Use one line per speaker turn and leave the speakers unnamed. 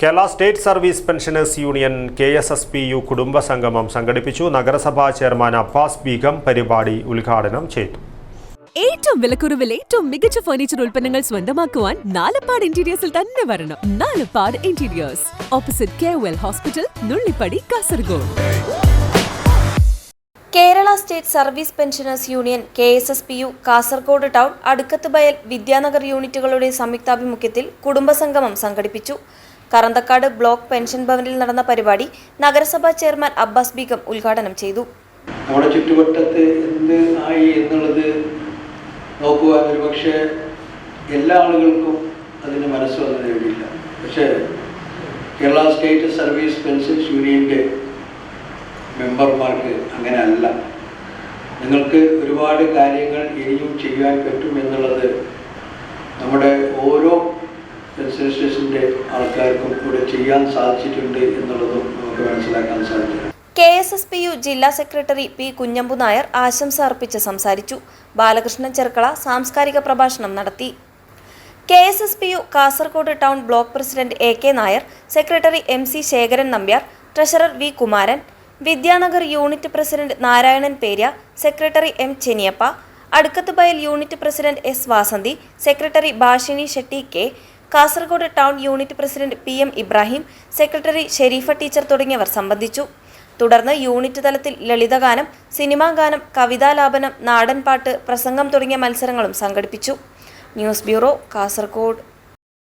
Kerala state service pensioners union K S S P U കുടുംബ സംഗമം സംഘടിപ്പിച്ചു. നഗരസഭാ ചെയർമാൻ അബ്ബാസ് ബീഗം പരിപാടി ഉദ്ഘാടനം ചെയ്തു.
ഏറ്റവും വിലക്കുറവിൽ ഏറ്റവും മികച്ച ഫർണിച്ചർ ഉൽപ്പന്നങ്ങൾ സ്വന്തമാക്കുവാൻ നാലപ്പാട് ഇന്റീരിയേഴ്സിൽ തന്നെ വരണം. Nalappad interiors opposite K well hospital Nullippady Kasaragod.
Kerala state service pensioners union K S S P U Kasaragod town Adukkath Bayal Vidyanagar യൂണിറ്റുകളുടെ സംയുക്താഭിമുഖ്യത്തിൽ കുടുംബസംഗമം സംഘടിപ്പിച്ചു. കറന്തക്കാട് ബ്ലോക്ക് പെൻഷൻ ഭവനിൽ നടന്ന പരിപാടി നഗരസഭാ ചെയർമാൻ അബ്ബാസ് ബീഗം ഉദ്ഘാടനം ചെയ്തു.
നമ്മുടെ ചുറ്റുവട്ടത്ത് എന്ത് ആയി എന്നുള്ളത് നോക്കുവാൻ ഒരു പക്ഷേ എല്ലാ ആളുകൾക്കും അതിന് മനസ്സ് പക്ഷേ കേരള സ്റ്റേറ്റ് സർവീസ് പെൻഷൻസ് യൂണിയന്റെ മെമ്പർമാർക്ക് അങ്ങനെ അല്ല നിങ്ങൾക്ക് ഒരുപാട് കാര്യങ്ങൾ ഇനിയും ചെയ്യാൻ പറ്റും എന്നുള്ളത് നമ്മുടെ ഓരോ പെൻഷൻ സ്റ്റേഷന്റെ ആൾക്കാർക്കും കൂടെ ചെയ്യാൻ സാധിച്ചിട്ടുണ്ട് എന്നുള്ളതും നമുക്ക് മനസ്സിലാക്കാൻ സാധിക്കും.
K S S P U ജില്ലാ സെക്രട്ടറി പി കുഞ്ഞമ്പു നായർ ആശംസ അർപ്പിച്ച് സംസാരിച്ചു. ബാലകൃഷ്ണൻ ചെർക്കള സാംസ്കാരിക പ്രഭാഷണം നടത്തി. K S S P U Kasaragod town block president A K Nair secretary M C Sekharan Nambiar treasurer V Kumaran Vidyanagar unit president Narayanan Perya secretary M Cheniyappa Adukkathbayal unit president S Vasanthi secretary Bhashini Shetty K Kasaragod town unit president P M Ibrahim secretary Sherifa teacher തുടങ്ങിയവർ സംബന്ധിച്ചു. തുടർന്ന് unit തലത്തിൽ ലളിതഗാനം സിനിമാഗാനം കവിതാലാപനം നാടൻപാട്ട് പ്രസംഗം തുടങ്ങിയ മത്സരങ്ങളും സംഘടിപ്പിച്ചു. News bureau Kasaragod.